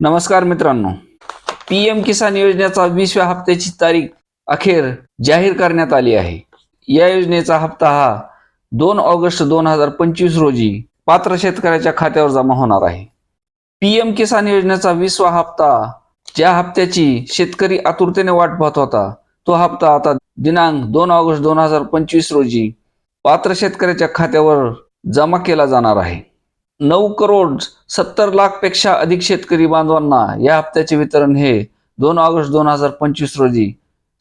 नमस्कार मित्रांनो. P M किसान योजनेचा वीसव्या हप्त्याची तारीख अखेर जाहीर करण्यात आली आहे. या योजनेचा हप्ता हा दोन ऑगस्ट दोन हजार पंचवीस रोजी पात्र शेतकऱ्याच्या खात्यावर जमा होणार आहे. पी एम किसान योजनेचा वीसवा हप्ता ज्या हप्त्याची शेतकरी आतुरतेने वाट पाहत होता तो हप्ता आता दिनांक दोन ऑगस्ट दोन हजार पंचवीस रोजी पात्र शेतकऱ्याच्या खात्यावर जमा केला जाणार आहे. नऊ करोड सत्तर लाखपेक्षा अधिक शेतकरी बांधवांना या हप्त्याचे वितरण हे दोन ऑगस्ट दोन हजार पंचवीस रोजी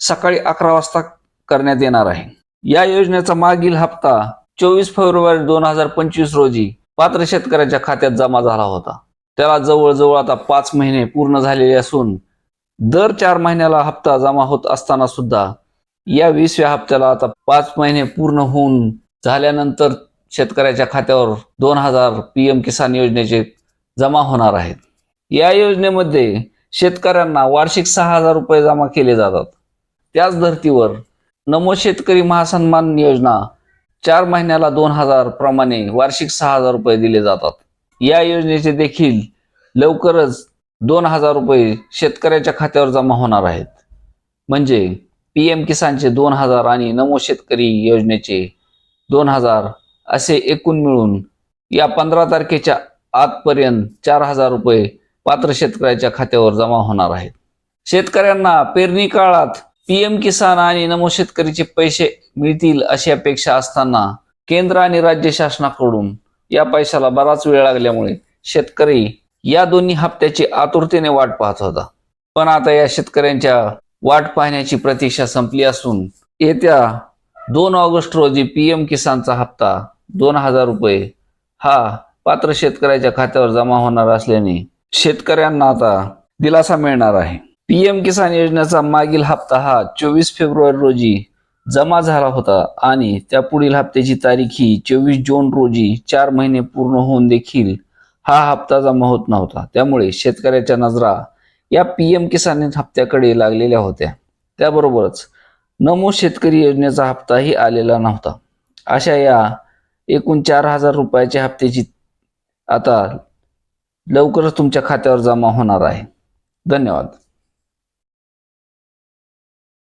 सकाळी अकरा वाजता करण्यात येणार आहे. या योजनेचा मागील हप्ता चोवीस फेब्रुवारी दोन हजार पंचवीस रोजी पात्र शेतकऱ्याच्या खात्यात जमा झाला होता. त्याला जवळजवळ आता पाच महिने पूर्ण झालेले असून दर चार महिन्याला हप्ता जमा होत असताना सुद्धा या वीसव्या हप्त्याला आता पाच महिने पूर्ण होऊन झाल्यानंतर शेतकऱ्याच्या खात्यावर दोन हजार पी एम किसान योजनेचे जमा होणार आहेत. या योजनेमध्ये शेतकऱ्यांना वार्षिक सहा हजार रुपये जमा केले जातात. त्याच धर्तीवर नमो शेतकरी महासन्मान योजना चार महिन्याला दोन हजार प्रमाणे वार्षिक सहा हजार रुपये दिले जातात. या योजनेचे देखील लवकरच दोन हजार रुपये शेतकऱ्याच्या खात्यावर जमा होणार आहेत. म्हणजे पी एम किसानचे दोन हजार आणि नमो शेतकरी योजनेचे दोन हजार असे एकूण मिळून या पंधरा तारखेच्या आजपर्यंत चार हजार रुपये पात्र शेतकऱ्याच्या खात्यावर जमा होणार आहेत. शेतकऱ्यांना पेरणी काळात पीएम किसान आणि नमो शेतकरीचे पैसे मिळतील अशी अपेक्षा असताना केंद्र आणि राज्य शासनाकडून या पैशाला बराच वेळ लागल्यामुळे शेतकरी या दोन्ही हप्त्याची आतुरतेने वाट पाहत होता. पण आता या शेतकऱ्यांच्या वाट पाहण्याची प्रतीक्षा संपली असून येत्या दोन ऑगस्ट रोजी पीएम किसानचा हप्ता दोन हजार रुपये. हा पात्र शेतकऱ्याच्या खात्यावर जमा होणार असल्याने शेतकऱ्यांना आता दिलासा मिळणार आहे. पी एम किसान योजनेचा मागील हप्ता हा चोवीस फेब्रुवारी रोजी जमा झाला होता आणि त्या पुढील हप्त्याची तारीख ही चोवीस जून रोजी चार महिने पूर्ण होऊन देखील हा हप्ता जमा होत नव्हता. त्यामुळे शेतकऱ्याच्या नजरा या पी एम किसान हप्त्याकडे लागलेल्या होत्या. त्याबरोबरच नमो शेतकरी योजनेचा हप्ताही आलेला नव्हता. अशा या एकूण चार हजार रुपयाच्या हप्त्याची आता लवकरच तुमच्या खात्यावर जमा होणार आहे. धन्यवाद.